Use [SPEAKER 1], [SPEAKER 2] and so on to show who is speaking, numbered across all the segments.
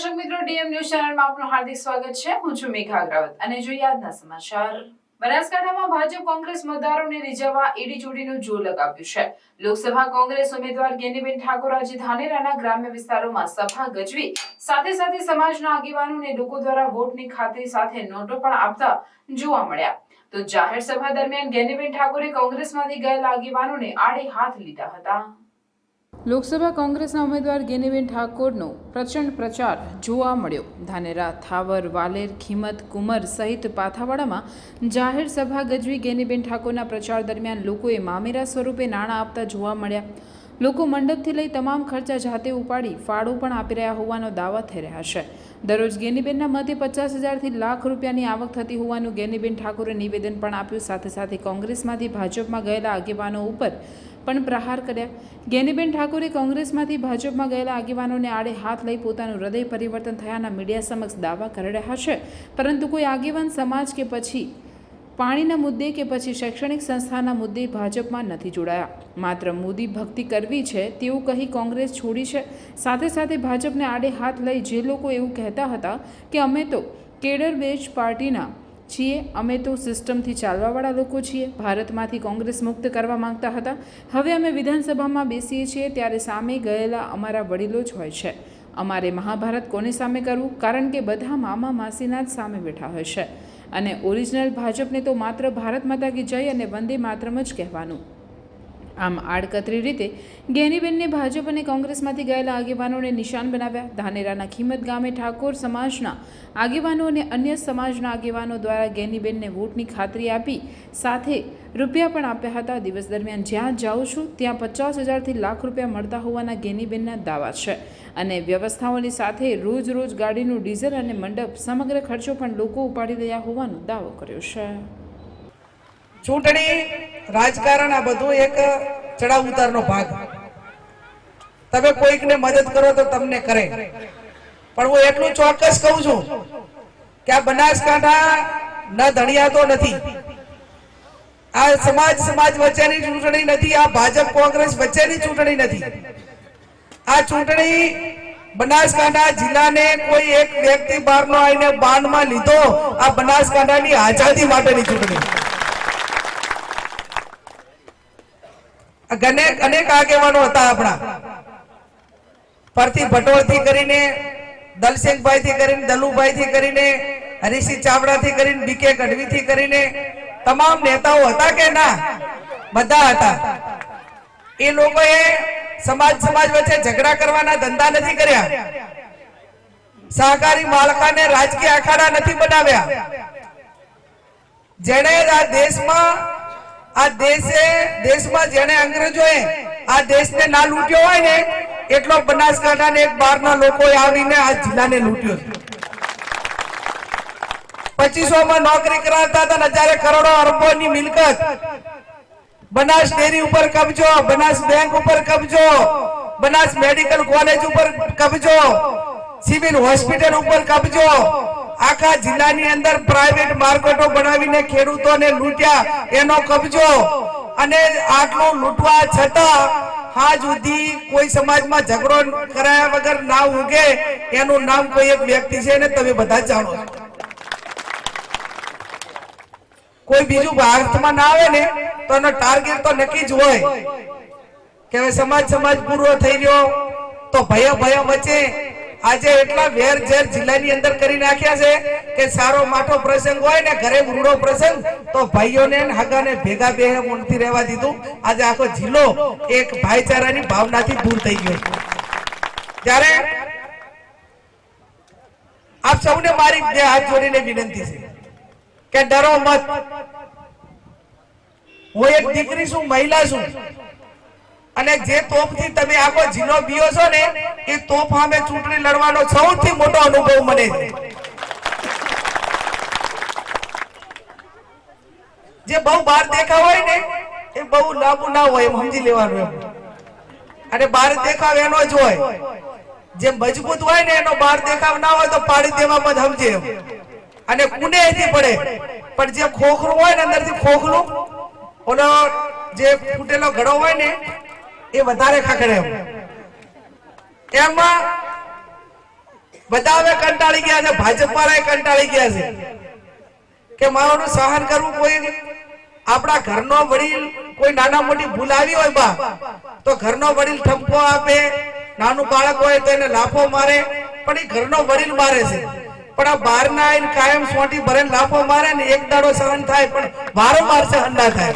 [SPEAKER 1] દર્શક મિત્રો, DM news ચેનલમાં આપનું હાર્દિક સ્વાગત છે. હું છું મેઘા અગ્રવત. અને જોઈએ આજના સમાચાર. બનાસકાંઠામાં ભાજપ કોંગ્રેસ મતદારોને રીઝવવા ઈડી ચૂંટણીનું જોર લગાવ્યું છે. લોકસભા કોંગ્રેસ ઉમેદવાર ગેનીબેન ઠાકોર આજે ધાનેરાના ગ્રામ્ય વિસ્તારોમાં સભા ગજવી. સાથે સાથે સમાજના આગેવાનોને લોકો દ્વારા વોટની ખાતરી સાથે નોટો પણ આપતા જોવા મળ્યા. તો જાહેર સભા દરમિયાન ગેનીબેન ઠાકોરે કોંગ્રેસમાંથી ગયેલા આગેવાનોને આડે હાથ લીધા હતા. લોકસભા કોંગ્રેસના ઉમેદવાર ગેનીબેન ઠાકોરનો પ્રચંડ પ્રચાર જોવા મળ્યો. ધાનેરા, થાવર, વાલેર, ખીમત, કુમર સહિત પાથાવાડામાં જાહેર સભા ગજવી ગેનીબેન ઠાકોરના પ્રચાર દરમિયાન લોકોએ મામેરા સ્વરૂપે નાણાં આપતા જોવા મળ્યા. લોકો મંડપથી લઈ તમામ ખર્ચા જાતે ઉપાડી ફાળો પણ આપી રહ્યા હોવાનો દાવા થઈ રહ્યા છે. દરરોજ ગેનીબેનના મતે પચાસ હજારથી લાખ રૂપિયાની આવક થતી હોવાનું ગેનીબેન ઠાકોરે નિવેદન પણ આપ્યું. સાથે સાથે કોંગ્રેસમાંથી ભાજપમાં ગયેલા આગેવાનો ઉપર પણ પ્રહાર કર્યા. ગેનીબેન ઠાકોરે કોંગ્રેસમાંથી ભાજપમાં ગયેલા આગેવાનોને આડે હાથ લઈ પોતાનું હૃદય પરિવર્તન થયાના મીડિયા સમક્ષ દાવા કરી રહ્યા છે. પરંતુ કોઈ આગેવાન સમાજ કે પછી પાણીના મુદ્દે કે પછી શૈક્ષણિક સંસ્થાના મુદ્દે ભાજપમાં નથી જોડાયા. માત્ર મોદી ભક્તિ કરવી છે તેવું કહી કોંગ્રેસ છોડી છે. સાથે સાથે ભાજપને આડે હાથ લઈ જે લોકો એવું કહેતા હતા કે અમે તો કેડર બેચ પાર્ટીના છીએ. અમે તો સિસ્ટમથી ચાલવાવાળા લોકો છીએ. ભારતમાંથી કોંગ્રેસ મુક્ત કરવા માંગતા હતા. હવે અમે વિધાનસભામાં બેસીએ છીએ ત્યારે સામે ગયેલા અમારા વડીલો જ હોય છે. અમારે મહાભારત કોની સામે કરવું? કારણ કે બધા મામા માસીના જ સામે બેઠા હોય છે અને ઓરિજિનલ ભાજપને તો માત્ર ભારત માતા કી જય અને વંદે માતરમ જ કહેવાનું. આમ આડકતરી રીતે ગેનીબેનને ભાજપ અને કોંગ્રેસમાંથી ગયેલા આગેવાનોને નિશાન બનાવ્યા. ધાનેરાના ખીમત ગામે ઠાકોર સમાજના આગેવાનો અને અન્ય સમાજના આગેવાનો દ્વારા ગેનીબેનને વોટની ખાતરી આપી સાથે રૂપિયા પણ આપ્યા હતા. દિવસ દરમિયાન જ્યાં જાઉં છું, ત્યાં પચાસ હજારથી લાખ રૂપિયા મળતા હોવાના ગેનીબેનના દાવા છે. અને વ્યવસ્થાઓની સાથે રોજ રોજ ગાડીનું ડીઝલ અને મંડપ સમગ્ર ખર્ચો પણ લોકો ઉપાડી રહ્યા હોવાનો દાવો કર્યો છે.
[SPEAKER 2] ચૂંટણી રાજકારણ આ બધું એક ચડાવ ઉતારનો ભાગ. તમે કોઈકને મદદ કરો તો તમને કરે. પણ હું એટલું ચોક્કસ કહું છું કે આ બનાસકાંઠા ન ધણિયાતો નથી. આ સમાજ સમાજ વચ્ચેની ચૂંટણી નથી, આ ભાજપ, કોંગ્રેસ વચ્ચેની ચૂંટણી નથી. આ ચૂંટણી બનાસકાંઠા જિલ્લાને કોઈ એક વ્યક્તિ બહારનો આવીને બાંધમાં લીધો, આ બનાસકાંઠાની આઝાદી માટેની ચૂંટણી. અનેક અનેક આગેવાનો હતા આપણા. પરથી ભટોળથી કરીને દલસિંહભાઈ થી કરીને દલુભાઈ થી કરીને હરીસિંહ ચાવડા થી કરીને બીકે ગઢવી થી કરીને, તમામ નેતાઓ હતા કે ના? બધા હતા. એ લોકોએ સમાજ સમાજ વચ્ચે ઝઘડા કરવાના ધંધા નથી કર્યા. સહકારી માળખાને રાજકીય અખાડા નથી બનાવ્યા. જેણે આ દેશમાં આ દેશે, દેશમાં જેને અંગ્રેજોએ આ દેશને ના લૂંટ્યો હોય ને, એટલો બનાસકાંઠાને એક બહારના લોકોએ આવીને આ જિલ્લાને લૂંટ્યો પચીસો માં નોકરી કરાવતા હતા ને હજારે કરોડો અરબોની મિલકત. બનાસ ડેરી ઉપર કબજો, બનાસ બેંક ઉપર કબજો, બનાસ મેડિકલ કોલેજ ઉપર કબજો સિવિલ હોસ્પિટલ ઉપર કબજો. આખા જિલ્લાની અંદર પ્રાઇવેટ માર્કેટો બનાવીને ખેડૂતોને લૂંટ્યા. એનો કબજો. અને આટલું લૂંટવા છતાં આજ સુધી કોઈ સમાજમાં ઝઘડો કરાયા વગર ના ઉગે. એનું નામ કોઈ એક વ્યક્તિ છે ને તમે બધા જાણો કોઈ બીજું ભારતમાં ના આવે ને તો એનો ટાર્ગેટ તો નક્કી જ હોય. કે સમાજ સમાજ પૂરો થઈ રહ્યો. તો ભય ભય વચ્ચે આજે એટલા વેર ઝેર જિલ્લાની અંદર કરી નાખ્યા છે કે સારો માઠો પ્રસંગ હોય ને ઘરે રૂડો પ્રસંગ, તો ભાઈઓને હગાને ભેગા બે મૂળથી રહેવા દીધું. આજે આખો જિલ્લો એક ભાઈચારાની ભાવનાથી દૂર થઈ ગયો. છે ત્યારે આપ સૌને મારી બે હાથ જોડીને વિનંતી છે કે ડરો મત. હું એક દીકરી છું, મહિલા છું. અને જે તોપથી તમે આખો જીનો બીઓ છો ને, એ તોપ સામે ચૂંટણી લડવાનો સૌથી મોટો અનુભવ મને. છે જે બહુ બહાર દેખાવ હોય ને, એ બહુ લાંબુ ના હોય એમ સમજી લેવાનું એમ. અને બહાર દેખાવ એનો જ હોય. જે મજબૂત હોય ને એનો બહાર દેખાવ ના હોય તો પાડી દેવામાં જ સમજે એમ. અને કુને એથી પડે? પણ જે ખોખરું હોય ને અંદરથી ખોખરું ઓલો જે ફૂટેલો ઘડો હોય ને એ વધારે ખખડે એમાં. બધા કંટાળી ગયા છે ભાજપ વાળા કંટાળી ગયા છે. કે મારું સહન કરવું કોઈ આપણા ઘરનો વડીલ કોઈ નાના મોટી ભૂલ આવી હોય બા, તો ઘરનો વડીલ ઠપકો આપે, નાનું બાળક હોય તો એને લાફો મારે, પણ એ ઘરનો વડીલ મારે છે. પણ આ બહારના આઈને કાયમ સોટી ભરે લાફો મારે ને એક દાડો સહન થાય, પણ વારંવાર સહન ના થાય.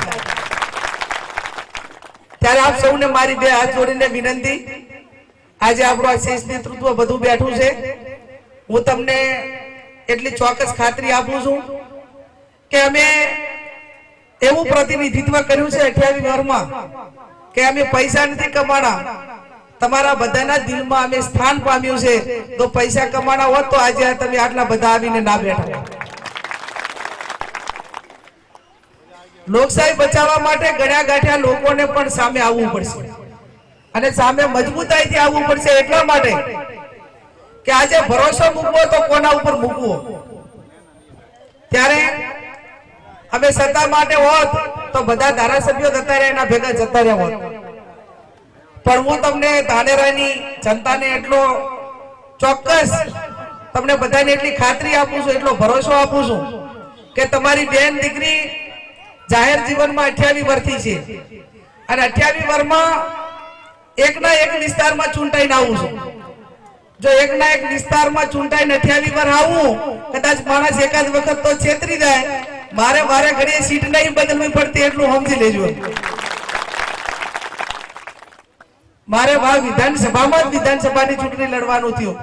[SPEAKER 2] ત્યારે આપ સૌને મારી બે હાથ જોડીને વિનંતી. આજે આપણું આ શેષ નેતૃત્વ બધું બેઠું છે. હું તમને એટલી ચોક્કસ ખાતરી આપું છું કે અમે એવું પ્રતિનિધિત્વ કર્યું છે અઠ્યાવીસ વર્ષમાં કે અમે પૈસા નથી કમાણા. તમારા બધાના દિલમાં અમે સ્થાન પામ્યું છે. તો પૈસા કમાણા હોત તો આજે તમે આટલા બધા આવીને ના બેઠા. લોકશાહી બચાવવા માટે ગણ્યા ગાંઠ્યા લોકોને પણ સામે આવવું પડશે. અને સામે મજબૂતાઈથી આવવું પડશે એટલા માટે કે આજે ભરોસો મૂકવો તો કોના ઉપર મૂકવો? ત્યારે અમે સત્તા માટે હોત તો બધા ધારાસભ્યો જતા રહ્યા એના ભેગા જતા રહ્યા હોત. પણ હું તમને ધાનેરાની જનતાને એટલો ચોક્કસ તમને બધાને એટલી ખાતરી આપું છું, એટલો ભરોસો આપું છું કે તમારી બેન દીકરી જાહેર જીવનમાં અઠ્યાવી વર્ષથી છે. અને અઠ્યાવી વર્ષમાં એકના એક વિસ્તારમાં ચૂંટાઈને આવું છું. જો એકના એક વિસ્તારમાં ચૂંટાઈને અઠ્યાવી વર્ષ આવું, કદાચ માણસ એકાદ વખત તો છેતરી જાય. મારે મારે ઘડીએ સીટ નહીં બદલવી પડતી એટલું સમજી લેજો. મારે વા વિધાનસભામાં જ વિધાનસભાની ચૂંટણી લડવાનું થયું.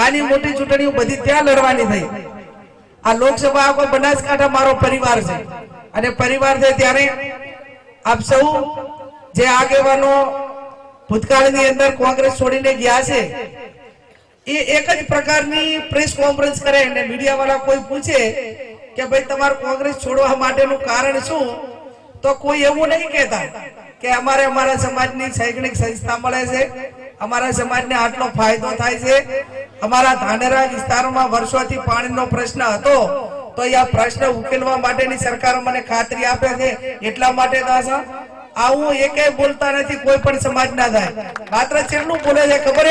[SPEAKER 2] નાની મોટી ચૂંટણીઓ બધી ત્યાં લડવાની થઈ. આ લોકસભા બનાસકાંઠા મારો પરિવાર છે. અને પરિવાર છે ત્યારે આપ સૌ જે આગેવાનો ભૂતકાળની અંદર કોંગ્રેસ છોડીને ગયા છે, એ એક જ પ્રકારની પ્રેસ કોન્ફરન્સ કરે અને મીડિયા વાળા કોઈ પૂછે કે ભાઈ તમારું કોંગ્રેસ છોડવા માટેનું કારણ શું? તો કોઈ એવું નહીં કહેતા કે અમારે અમારા સમાજની શૈક્ષણિક સંસ્થા મળે છે, અમારા સમાજને આટલો ફાયદો થાય છે. અમારા ધાનેરા વિસ્તારમાં વર્ષોથી પાણીનો પ્રશ્ન હતો. તો આ પ્રશ્ન ઉકેલવા માટેની સરકાર મને ખાતરી આપે છે. એટલા માટે દાસા, આવું એકે બોલતા નથી, કોઈ પણ સમાજ ના થાય. માત્ર છેલ્લું બોલે છે, ખબર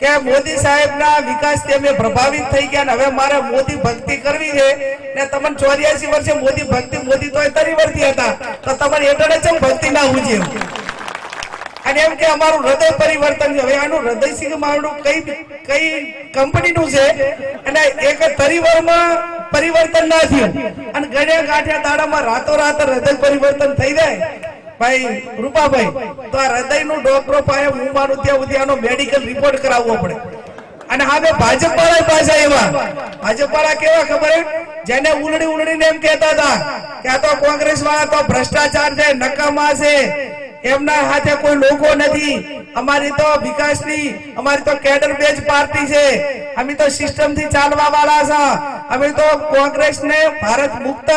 [SPEAKER 2] કે મોદી સાહેબના વિકાસથી અમે પ્રભાવિત થઈ ગયા ને હવે મારે મોદી ભક્તિ કરવી છે. ને તમને ચોર્યાસી વર્ષે મોદી ભક્તિ, મોદી તો તરી વર્તી હતા. તો તમારે એટલે જ ભક્તિ ના ઉજે અને એમ કે અમારું હૃદય પરિવર્તન છે. હવે આનું હૃદય સિંહ મારું કઈ કઈ કંપનીનું છે? અને એક તરીવરમાં પરિવર્તન ના થયું. અને ગણ્યા ગાંઠ્યા દાડામાં રાતો રાત હૃદય પરિવર્તન થઈ જાય. ભાઈ, રૂપાભાઈ, તો આ હૃદયનું ડોક્ટરો પાસે હું માનું ત્યાં મેડિકલ રિપોર્ટ કરાવવો પડે. અને હવે ભાજપ વાળા પાછા એવા ભાજપ વાળા કેવા ખબર જેને ઉલડી ઉલડીને એમ કહેતા હતા કે આ તો કોંગ્રેસ વાળા તો ભ્રષ્ટાચાર છે, નકામા છે. એમના હાથે કોઈ લોકો નથી. અમારી તો વિકાસની, અમારી તો કેડર બેઝ પાર્ટી છે. અમે તો સિસ્ટમથી ચાલવા વાળા છે. અમે તો કોંગ્રેસ ને ભારત મુક્ત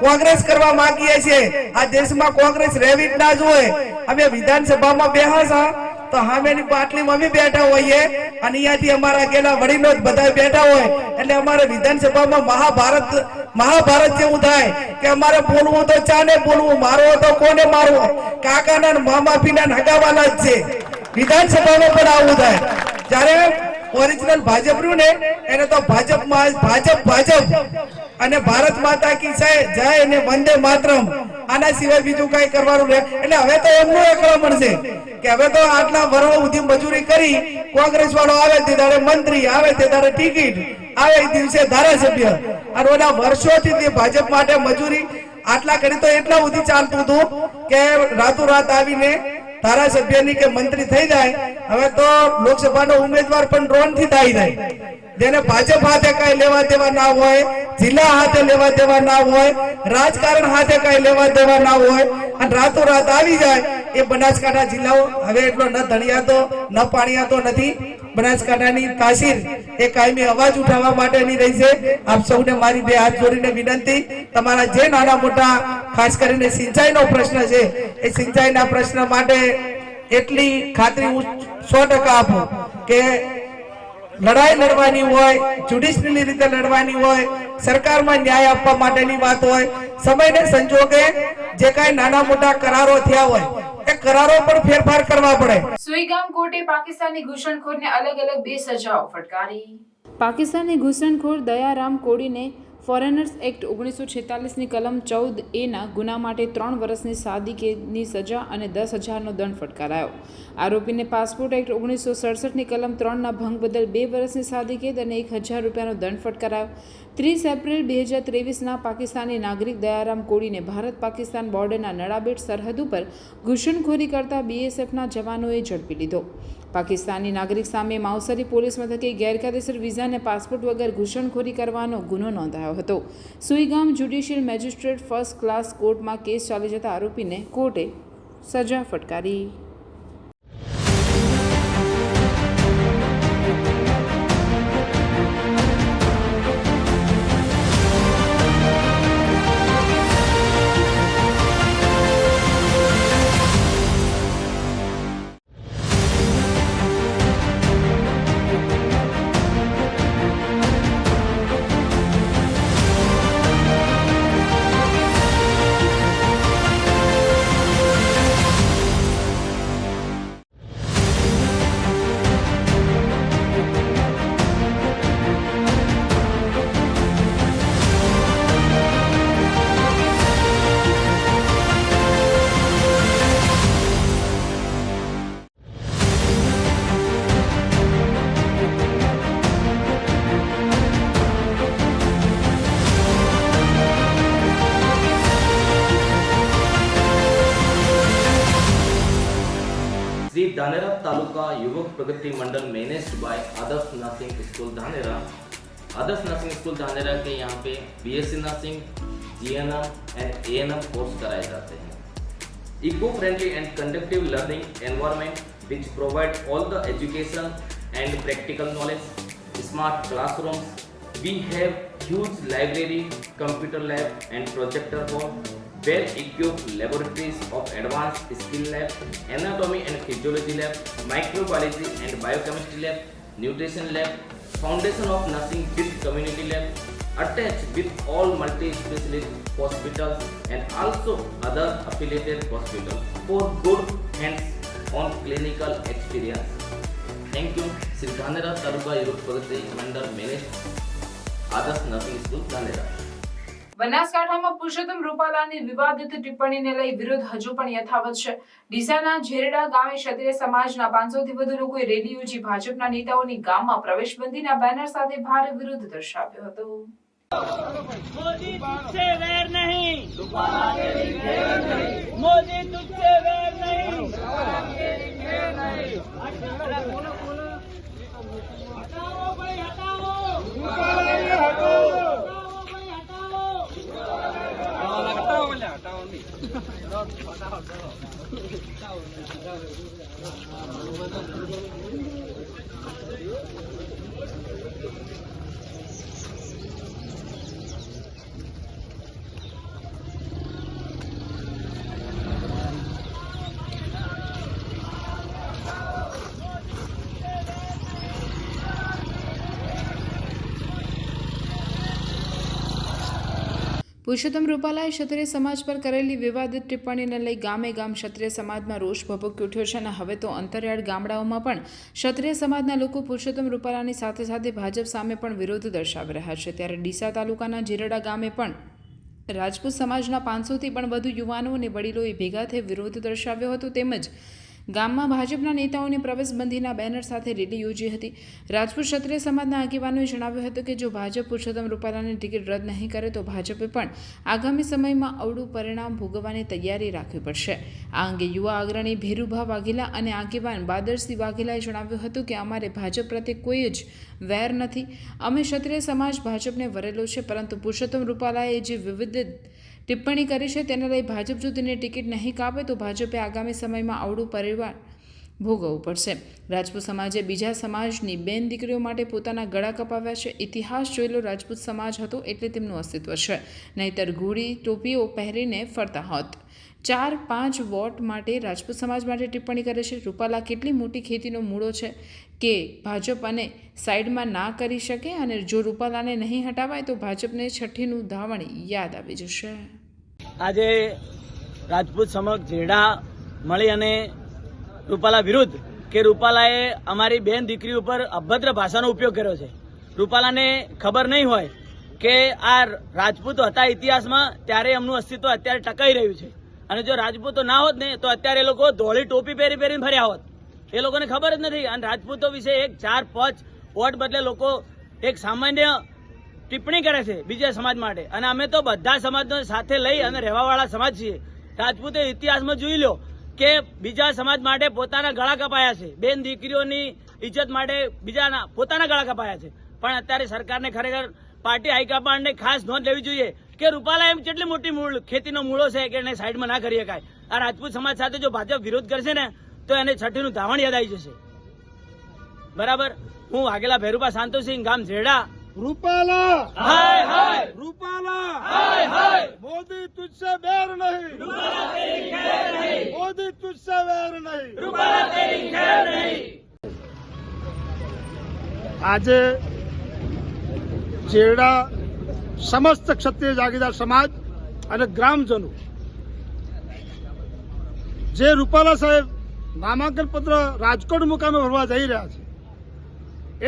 [SPEAKER 2] કોંગ્રેસ કરવા માંગીએ છીએ. આ દેશમાં કોંગ્રેસ રહેવી જ ના જોઈએ અમે વિધાનસભામાં બેહા છે. તો સામેની પાટલીમાં અમે બેઠા હોઈએ. અને અહીંયાથી અમારા ગેલા વડીલો બધા બેઠા હોય. એટલે અમારે વિધાનસભામાં મહાભારત મહાભારત જેવું થાય કે અમારે બોલવું તો ચાને બોલવું, મારવો તો કોને મારવો? કાકાના ને મામા પીના હગાવાલા જ છે. વિધાનસભામાં પણ આવું થાય. જ્યારે ઓરિજિનલ ભાજપ રહ્યું ને, એને તો ભાજપ ભાજપ ભાજપ. અને ભારત માતા કી જય અને વંદે માતરમ. આના સિવાય બીજું કઈ કરવાનું રહે. એટલે હવે તો એમનું એકલામણ છે કે હવે તો આટલા વર્ષો સુધી મજૂરી કરી કોંગ્રેસ વાળો આવે તે દાડે મંત્રી, આવે તે દાડે ટિકિટ. આવે એક દિવસે ધારાસભ્ય અને ઓલા વર્ષોથી તે ભાજપ માટે મજૂરી આટલા કરી તો એટલા સુધી ચાલતું હતું કે રાતોરાત આવીને ધારાસભ્યની કે મંત્રી થઈ જાય, હવે તો લોકસભાનો ઉમેદવાર પણ ડ્રોનથી થાય જાય. જેને ભાજપ હાથે કઈ લેવા દેવા ના હોય, જિલ્લા હાથે લેવા દેવા ના હોય, રાજકારણ હાથે કઈ લેવા દેવા ના હોય, અને રાતોરાત આવી જાય એ બનાસકાંઠા જિલ્લાઓ હવે એટલો ન ધણિયાતો, ન પાણીયાતો નથી. બનાસકાંઠાની તાસીર એ કાયમી અવાજ ઉઠાવવા માટેની રહી છે. આપ સૌને મારી બે હાથ જોડીને વિનંતી. તમારા જે નાના મોટા, ખાસ કરીને સિંચાઈનો પ્રશ્ન છે, એ સિંચાઈના પ્રશ્ન માટે એટલી ખાતરી હું સો ટકા આપું કે લડાઈ લડવાની હોય જ્યુડિશિયલી રીતે લડવાની હોય, સરકારમાં ન્યાય આપવા માટેની વાત હોય, સમયને સંજોગે જે કાંઈ નાના મોટા કરારો થયા હોય કરારો પણ ફેરફાર કરવા પડે.
[SPEAKER 1] સુઈગામ કોર્ટે પાકિસ્તાની ઘૂસણખોરને અલગ અલગ બે સજાઓ ફટકારી. પાકિસ્તાની ઘૂસણખોર દયારામ કોડીને ફોરેનર્સ એક્ટ ઓગણીસો છેતાલીસની કલમ ચૌદ એના ગુના માટે ત્રણ વર્ષની સાદી કેદની સજા અને દસ હજારનો દંડ ફટકારાયો. આરોપીને પાસપોર્ટ એક્ટ ઓગણીસો સડસઠની કલમ ત્રણના ભંગ બદલ બે વર્ષની સાદી કેદ અને એક હજાર રૂપિયાનો દંડ ફટકારાયો. ત્રીસ એપ્રિલ બે હજાર ત્રેવીસના પાકિસ્તાની નાગરિક દયારામ કોડીને ભારત પાકિસ્તાન બોર્ડરના નડાબેટ સરહદ ઉપર ઘૂસણખોરી કરતા બીએસએફના જવાનોએ ઝડપી લીધો. પાકિસ્તાની નાગરિક સામે માવસરી પોલીસ મથકે ગેરકાયદેસર વિઝા અને પાસપોર્ટ વગર ઘૂસણખોરી કરવાનો ગુનો નોંધાયો હતો. Suigam judicial magistrate first class કોર્ટમાં કેસ ચાલી જતા આરોપીને કોર્ટે સજા ફટકારી.
[SPEAKER 3] Pragati Mandal managed by Adarsh nursing school Dhanera, Adarsh nursing school Dhanera के यहाँ पे BSc nursing GNM and ANM course कराए जाते हैं। Eco friendly and conductive learning environment which provide all the education and practical knowledge smart classrooms we have huge library computer lab and projector hall well equipped laboratories of advanced skill lab anatomy and physiology lab microbiology and biochemistry lab nutrition lab foundation of nursing with community lab attached with all multi-specialist hospitals and also other affiliated hospitals for good hands-on clinical experience. Thank you, Sri Dhanera Taluka Youth Mandal Managed Adarsh Nursing School, Dhanera.
[SPEAKER 1] બનાસકાંઠામાં પુરુષોત્તમ રૂપાલાની વિવાદિત ટિપ્પણીને લઈ વિરોધ હજુ પણ યથાવત છે. ડીસાના ઝેરડા ગામે ક્ષત્રિય સમાજના પાંચસો થી વધુ લોકોએ રેલી યોજી ભાજપના નેતાઓની ગામમાં પ્રવેશબંધીના બેનર સાથે ભારે વિરોધ દર્શાવ્યો હતો.
[SPEAKER 4] मोदी 哈哈，然后中午下午都好干，下午下午下午啊，我们那。
[SPEAKER 1] પુરુષોત્તમ રૂપાલાએ ક્ષત્રિય સમાજ પર કરેલી વિવાદિત ટિપ્પણીને લઈ ગામે ગામ ક્ષત્રિય સમાજમાં રોષ ભભૂકી ઉઠ્યો છે અને હવે તો અંતરિયાળ ગામડાઓમાં પણ ક્ષત્રિય સમાજના લોકો પુરુષોત્તમ રૂપાલાની સાથે સાથે ભાજપ સામે પણ વિરોધ દર્શાવી રહ્યા છે. ત્યારે ડીસા તાલુકાના જીરડા ગામે પણ રાજપૂત સમાજના પાંચસોથી પણ વધુ યુવાનો અને વડીલોએ ભેગા થઈ વિરોધ દર્શાવ્યો હતો. તેમજ ગામમાં ભાજપના નેતાઓની પ્રવેશબંધીના બેનર સાથે રેલી યોજી હતી. રાજપૂત ક્ષત્રિય સમાજના આગેવાનોએ જણાવ્યું હતું કે જો ભાજપ પુરુષોત્તમ રૂપાલાની ટિકિટ રદ નહીં કરે તો ભાજપે પણ આગામી સમયમાં અવળું પરિણામ ભોગવવાની તૈયારી રાખવી પડશે. આ અંગે યુવા અગ્રણી ભેરુભા વાઘેલા અને આગેવાન બાદરસિંહ વાઘેલાએ જણાવ્યું હતું કે અમારે ભાજપ પ્રત્યે કોઈ જ વેર નથી. અમે ક્ષત્રિય સમાજ ભાજપને વરેલો છે, પરંતુ પુરુષોત્તમ રૂપાલાએ જે વિવિધ ટિપ્પણી કરી છે, તેને લઈ ભાજપ જો તેને ટિકિટ નહીં કાપે તો ભાજપે આગામી સમયમાં આવડું પરિવાર ભોગવવું પડશે. રાજપૂત સમાજે બીજા સમાજની બેન દીકરીઓ માટે પોતાના ગળા કપાવ્યા છે. ઇતિહાસ જોયેલો રાજપૂત સમાજ હતો એટલે તેમનું અસ્તિત્વ છે. નહીતર ઘોડી ટોપીઓ પહેરીને ફરતા હોત. ચાર પાંચ વોટ માટે રાજપૂત સમાજ માટે ટિપ્પણી કરે છે. રૂપાલા, કેટલી મોટી ખેતીનો મૂળો છે કે ભાજપ અને સાઈડમાં ના કરી શકે અને જો રૂપાલાને નહીં હટાવાય તો ભાજપને છઠ્ઠીનું ધાવણ યાદ આવી જશે.
[SPEAKER 4] આજે રાજપૂત સમક્ષ ઝેડા મળી અને રૂપાલા વિરુદ્ધ કે રૂપાલાએ અમારી બેન દીકરી ઉપર અભદ્ર ભાષાનો ઉપયોગ કર્યો છે. રૂપાલાને ખબર નહીં હોય કે આ રાજપૂત હતા ઇતિહાસમાં, ત્યારે એમનું અસ્તિત્વ અત્યારે ટકાઈ રહ્યું છે. અને જો રાજપૂતો ના હોત ને, તો અત્યારે એ લોકો ધોળી ટોપી પહેરી પહેરીને ફર્યા હોત. એ લોકોને ખબર જ નથી. અને રાજપૂતો વિશે એક ચાર પાંચ વોટ બદલે લોકો એક સામાન્ય ટિપ્પણી કરે છે બીજા સમાજ માટે. અને અમે તો બધા સમાજને સાથે લઈ અને રહેવાવાળા સમાજ છીએ. રાજપૂતે ઇતિહાસમાં જોઈ લો કે બીજા સમાજ માટે પોતાના ગળા કપાયા છે. બેન દીકરીઓની ઇજ્જત માટે બીજાના પોતાના ગળા કપાયા છે. પણ અત્યારે સરકારને ખરેખર પાર્ટી હાઈકમાન્ડને ખાસ નોંધ લેવી જોઈએ. કે રૂપાલા એમ કેટલી મોટી મૂળ ખેતીનો મૂળો છે કે એને સાઈડમાં ના કરી શકાય. આ રાજપૂત સમાજ સાથે જો ભાજપ વિરોધ કરશે ને તો એને છઠ્ઠીનું ધાવણ યાદ આવી જશે. બરાબર? હું વાઘેલા ભેરુભા શાંતોસિંહ ગામ ઝેડા
[SPEAKER 5] રૂપાલા!
[SPEAKER 4] હાય હાય!
[SPEAKER 5] રૂપાલા!
[SPEAKER 4] હાય હાય!
[SPEAKER 5] મોદી તુજસે બેર નહીં! રૂપાલા તેરી ખેર નહીં! મોદી તુજસે બેર નહીં! રૂપાલા તેરી ખેર નહીં! આજે ચેડા સમસ્ત ક્ષત્રિય જાગીદાર સમાજ અને ગ્રામજનો. જે રૂપાલા સાહેબ નામાંકન પત્ર રાજકોટ મુકામે ભરવા જઈ રહ્યા છે,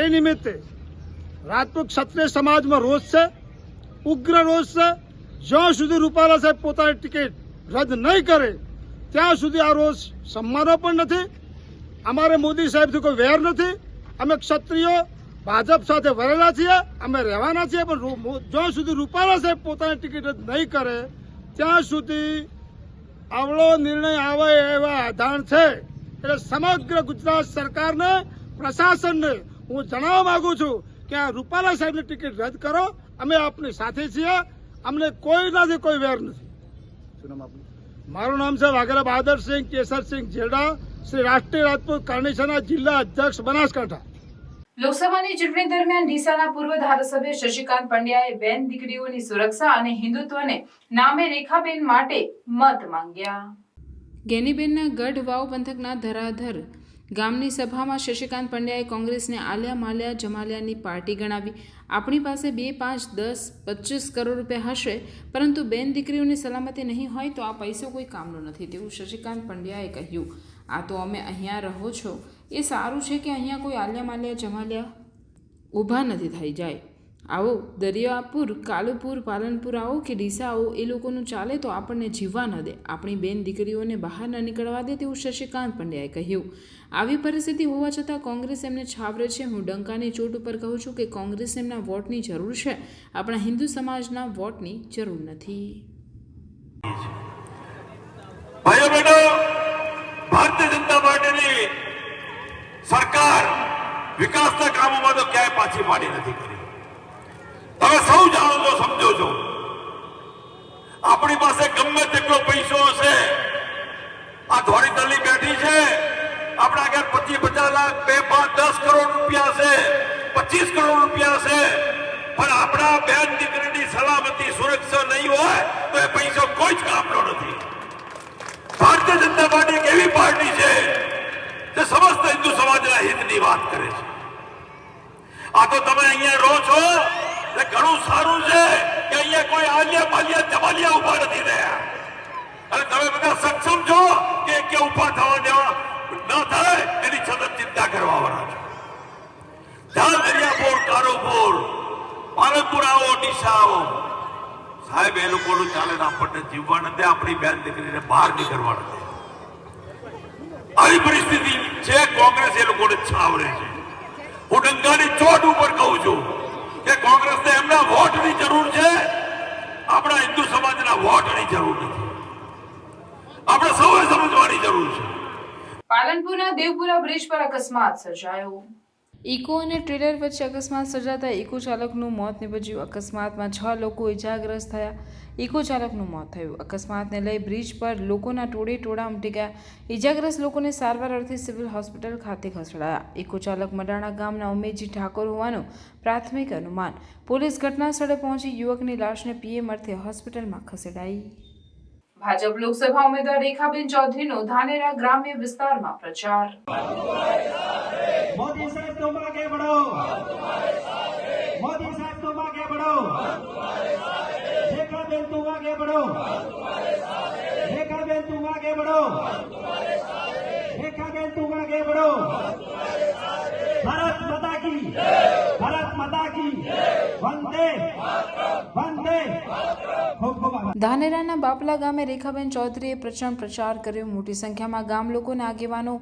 [SPEAKER 5] એ નિમિત્તે રાજપૂત ક્ષત્રિય સમાજમાં રોષ છે, ઉગ્ર રોષ છે. જ્યાં સુધી રૂપાલા સાહેબ પોતાની ટિકિટ રદ નહીં કરે, ત્યાં સુધી આ રોષ સંમાનો પણ નથી. અમારે મોદી સાહેબથી કોઈ વેર નથી. અમે ક્ષત્રિયો ભાજપ સાથે વરેલા છીએ અમે રહેવાના છીએ પણ જ્યાં સુધી રૂપાલા સાહેબ પોતાની ટિકિટ રદ નહીં કરે ત્યાં સુધી આવડો નિર્ણય આવે એવા આધાર છે. એટલે સમગ્ર ગુજરાત સરકારને પ્રશાસનને હું જણાવવા માંગુ છું કે આ રૂપાલા સાહેબની ટિકિટ રદ કરો. અમે આપની સાથે છીએ. અમને કોઈનાથી કોઈ વેર નથી. મારું નામ છે વાઘેલા બહાદરસિંહ કેસરસિંહ જેડા શ્રી રાષ્ટ્રીય રાજપૂત કાર્નિશાના જિલ્લા અધ્યક્ષ બનાસકાંઠા.
[SPEAKER 1] લોકસભાની ચૂંટણી દરમિયાન ડીસાના પૂર્વ ધારાસભ્ય શશિકાંત પંડ્યાએ બેન દીકરીઓની સુરક્ષા અને હિન્દુત્વને નામે રેખાબેન માટે મત માંગ્યા. ગેનીબેનના ગઢ વાવ પંથકના ધરાધર ગામની સભામાં શશિકાંત પંડ્યાએ કોંગ્રેસને આલિયા માલ્યા જમાલિયાની પાર્ટી ગણાવી. આપણી પાસે બે, પાંચ, દસ પચીસ કરોડ રૂપિયા હશે, પરંતુ બેન દીકરીઓની સલામતી નહીં હોય તો આ પૈસો કોઈ કામનો નથી, તેવું શશિકાંત પંડ્યાએ કહ્યું. આ તો અમે અહીંયા રહો છો. એ સારું છે કે અહીંયા કોઈ આલ્યા માલ્યા જમાલિયા ઊભા નથી થઈ જાય. આવો, દરિયાપુર, કાલુપુર, પાલનપુર આવો કે ડીસા આવો, એ લોકોનું ચાલે તો આપણને જીવવા ન દે. આપણી બેન દીકરીઓને બહાર ન નીકળવા દે તેવું શશિકાંત પંડ્યાએ કહ્યું. આવી પરિસ્થિતિ હોવા છતાં કોંગ્રેસ એમને છાવરે છે. હું ડંકાની ચોટ ઉપર કહું છું કે કોંગ્રેસ એમના વોટની જરૂર છે. આપણા હિન્દુ સમાજના વોટની જરૂર નથી
[SPEAKER 6] ભાઈઓ બહેનો ભારતીય જનતા પાર્ટીની સરકાર વિકાસના કામોમાં પાછી પાડી નથી કરી. તમે સૌ જાણો છો, સમજો છો. આપણી પાસે ગમે તેટલો પૈસો હશે. આ ધોળી તલી બેઠી છે. આપણા આગળ પચીસ પચાસ લાખ, બે પાંચ દસ કરોડ રૂપિયા છે પચીસ કરોડ રૂપિયા છે પણ આપણા બેન દીકરીની સલામતી, સુરક્ષા નહીં હોય, તો એ પૈસો કોઈ જ કામનો નથી. ભારતીય જનતા પાર્ટી એક એવી પાર્ટી છે, જે સમસ્ત હિન્દુ સમાજના હિતની વાત કરે છે. આ તો તમે અહીંયા રહો છો? એ ઘણું સારું છે કે અહીંયા કોઈ આલિયા પાલિયા જમાલિયા ઊભા નથી રહ્યા. અને તમે બધા સક્ષમ છો કે કે ઊભા થવા દેવા ન થાય એની સતત ચિંતા કરવા વાળા છો. ધ્યાન દરિયાપુર કારોપુર પાલનપુર આવો, ઓડિશા આવો. સાહેબ, એ લોકોનું ચાલે આપણને જીવવા નથી, આપણી બેન દીકરીને બહાર નીકળવા નથી. આવી પરિસ્થિતિ છે, કોંગ્રેસ એ લોકોને છાવરે છે. હું ડંકાની ચોટ ઉપર કહું છું કે કોંગ્રેસને એમના વોટની જરૂર છે. આપણા હિન્દુ સમાજના વોટની જરૂર નથી. આપણે સૌએ સમજવાની જરૂર છે.
[SPEAKER 1] પાલનપુરના દેવપુરા બ્રિજ પર અકસ્માત સર્જાયો. ઇકો અને ટ્રેલર વચ્ચે અકસ્માત સર્જાતા ઇકો ચાલકનું મોત નીપજ્યું. અકસ્માતમાં છ લોકો ઇજાગ્રસ્ત થયા. ઇકો ચાલકનું મોત થયું. અકસ્માતને લઈ બ્રિજ પર લોકોના ટોળે ટોળા ઉમટી ગયા. ઇજાગ્રસ્ત લોકોને સારવાર અર્થે સિવિલ હોસ્પિટલ ખાતે ખસેડાયા. ઇકો ચાલક મડાણા ગામના ઉમેશજી ઠાકોર હોવાનું પ્રાથમિક અનુમાન. પોલીસ ઘટના સ્થળે પહોંચી યુવકની લાશને પીએમ અર્થે હોસ્પિટલમાં ખસેડાઈ. ભાજપ લોકસભા ઉમેદવાર રેખાબેન ચૌધરીનો ધાનેરા ગ્રામ્ય વિસ્તારમાં પ્રચાર.
[SPEAKER 7] મોદી સાહેબ તુમ આગે બઢો મોદી સાહેબ તુમ આગે બઢો બેન તું આગે बढ़ो રેખા બેન તું આગે बढ़ो રેખા બેન તું આગે बढ़ो ભારત માતા કી ભારત માતા કી વંદે. વંદે.
[SPEAKER 1] ધાનેરાના બાપલા ગામે રેખાબેન ચૌધરીએ પ્રચંડ પ્રચાર કર્યો. મોટી સંખ્યામાં ગામ લોકોના આગેવાનો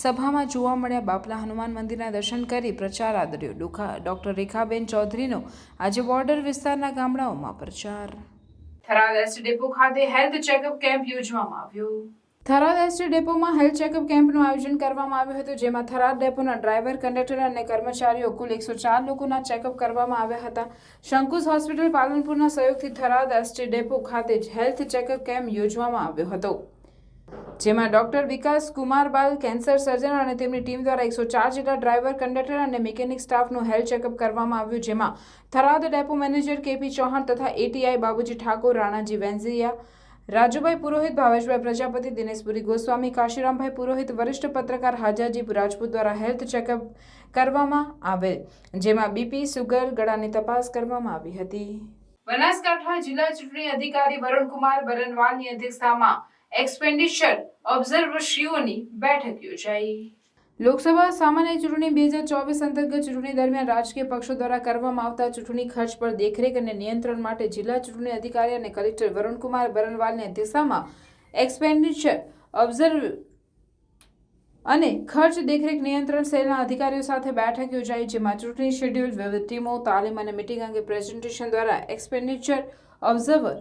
[SPEAKER 1] સભામાં જોવા મળ્યા. બાપલા હનુમાન મંદિરના દર્શન કરી પ્રચાર આદર્યો. ડોક્ટર રેખાબેન ચૌધરીનો આજે બોર્ડર વિસ્તારના ગામડાઓમાં પ્રચાર. થરાદ એસટી ડેપો ખાતે હેલ્થ ચેકઅપ કેમ્પ યોજવામાં આવ્યો. થરાદ એસટી ડેપોમાં હેલ્થ ચેકઅપ કેમ્પનું આયોજન કરવામાં આવ્યું હતું, જેમાં થરાદ ડેપોના ડ્રાઈવર, કંડક્ટર અને કર્મચારીઓ કુલ એકસો ચાર લોકોના ચેકઅપ કરવામાં આવ્યા હતા. શંકુશ હોસ્પિટલ પાલનપુરના સહયોગથી થરાદ એસટી ડેપો ખાતે જ હેલ્થ ચેકઅપ કેમ્પ યોજવામાં આવ્યો હતો. જેમાં ડોક્ટર વિકાસ કુમારબાલ કેન્સર સર્જન અને તેમની ટીમ દ્વારા એકસો ચાર જેટલા ડ્રાઈવર, કંડક્ટર અને મિકેનિક સ્ટાફનું હેલ્થ ચેકઅપ કરવામાં આવ્યું, જેમાં Tharad depot manager KP Chauhan તથા એટીઆઈ બાબુજી ઠાકોર, રાણાજી વેન્ઝિયા રાજુભાઈ પુરોહિત, ભાવેશભાઈ પ્રજાપતિ દિનેશપુરી ગોસ્વામી, કાશીરામભાઈ પુરોહિત, વરિષ્ઠ પત્રકાર હાજાજી રાજપૂત દ્વારા હેલ્થ ચેકઅપ કરવામાં આવેલ, જેમાં બીપી, સુગર ગળાની તપાસ કરવામાં આવી હતી. બનાસકાંઠા જિલ્લા ચૂંટણી અધિકારી વરુણકુમાર બરનવાલની અધ્યક્ષતામાં એક્સપેન્ડિચર ઓબ્ઝર્વર્સીઓની બેઠક યોજાઈ. લોકસભા સામાન્ય ચૂંટણી બે હજાર ચોવીસ અંતર્ગત ચૂંટણી દરમિયાન રાજકીય પક્ષો દ્વારા કરવામાં આવતા ચૂંટણી ખર્ચ પર દેખરેખ અને નિયંત્રણ માટે જિલ્લા ચૂંટણી અધિકારી અને કલેક્ટર વરુણકુમાર બરનવાલની અધ્યક્ષતામાં એક્સપેન્ડિચર ઓબ્ઝર્વ અને ખર્ચ દેખરેખ નિયંત્રણ સેલના અધિકારીઓ સાથે બેઠક યોજાઈ, જેમાં ચૂંટણી શેડ્યુલ વિવિધ ટીમો, તાલીમ અને મિટિંગ અંગે પ્રેઝન્ટેશન દ્વારા એક્સપેન્ડિચર ઓબ્ઝર્વર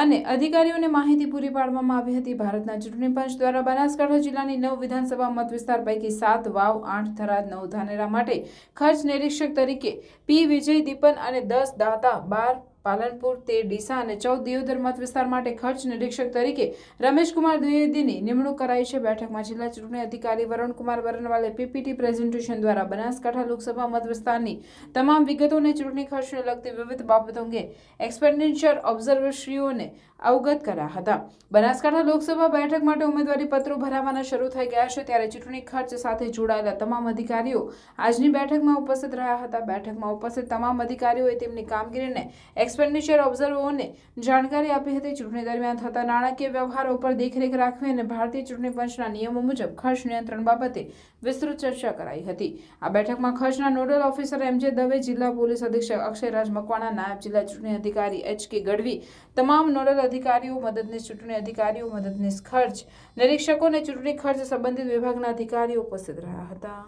[SPEAKER 1] અને અધિકારીઓને માહિતી પૂરી પાડવામાં આવી હતી. ભારતના ચૂંટણી પંચ દ્વારા બનાસકાંઠા જિલ્લાની નવ વિધાનસભા મત વિસ્તાર પૈકી સાત વાવ, આઠ થરાદ, નવ ધાનેરા માટે ખર્ચ નિરીક્ષક તરીકે પી. વિજય દીપન અને દસ દાતા બાર પાલનપુર, તે ડીસા અને ચૌદ દિયોદર મત વિસ્તાર માટે ખર્ચ નિરીક્ષક તરીકે રમેશકુમાર દ્વિવેદીની નિમણૂક કરાઈ છે. બેઠકમાં જિલ્લા ચૂંટણી અધિકારી વરુણકુમાર વરણવાલે પીપીટી પ્રેઝન્ટેશન દ્વારા બનાસકાંઠા લોકસભા મત વિસ્તારની તમામ વિગતોને ચૂંટણી ખર્ચને લગતી વિવિધ બાબતો અંગે એક્સપેન્ડિચર ઓબ્ઝર્વરશ્રીઓને અવગત કર્યા હતા. બનાસકાંઠા લોકસભા બેઠક માટે ઉમેદવારી પત્રો ભરાવાના શરૂ થઈ ગયા છે. ત્યારે ચૂંટણી ખર્ચ સાથે જોડાયેલા તમામ અધિકારીઓ આજની બેઠકમાં ઉપસ્થિત રહ્યા હતા. બેઠકમાં ઉપસ્થિત તમામ અધિકારીઓએ તેમની કામગીરીને એક્સપેન્ડિચર ઓબ્ઝર્વરોને જાણકારી આપી હતી. ચૂંટણી દરમિયાન થતા નાણાકીય વ્યવહારો પર દેખરેખ રાખવી અને ભારતીય ચૂંટણી પંચના નિયમો મુજબ ખર્ચ નિયંત્રણ બાબતે વિસ્તૃત ચર્ચા કરાઈ હતી. આ બેઠકમાં ખર્ચના નોડલ ઓફિસર એમ જે દવે, જિલ્લા પોલીસ અધિક્ષક અક્ષયરાજ મકવાણા, નાયબ જિલ્લા ચૂંટણી અધિકારી એચ કે ગઢવી, તમામ નોડલ અધિકારીઓ, મદદનીશ ચૂંટણી અધિકારીઓ, મદદનીશ ખર્ચ, નિરીક્ષકો અને ચૂંટણી ખર્ચ સંબંધિત વિભાગના અધિકારીઓ ઉપસ્થિત રહ્યા હતા.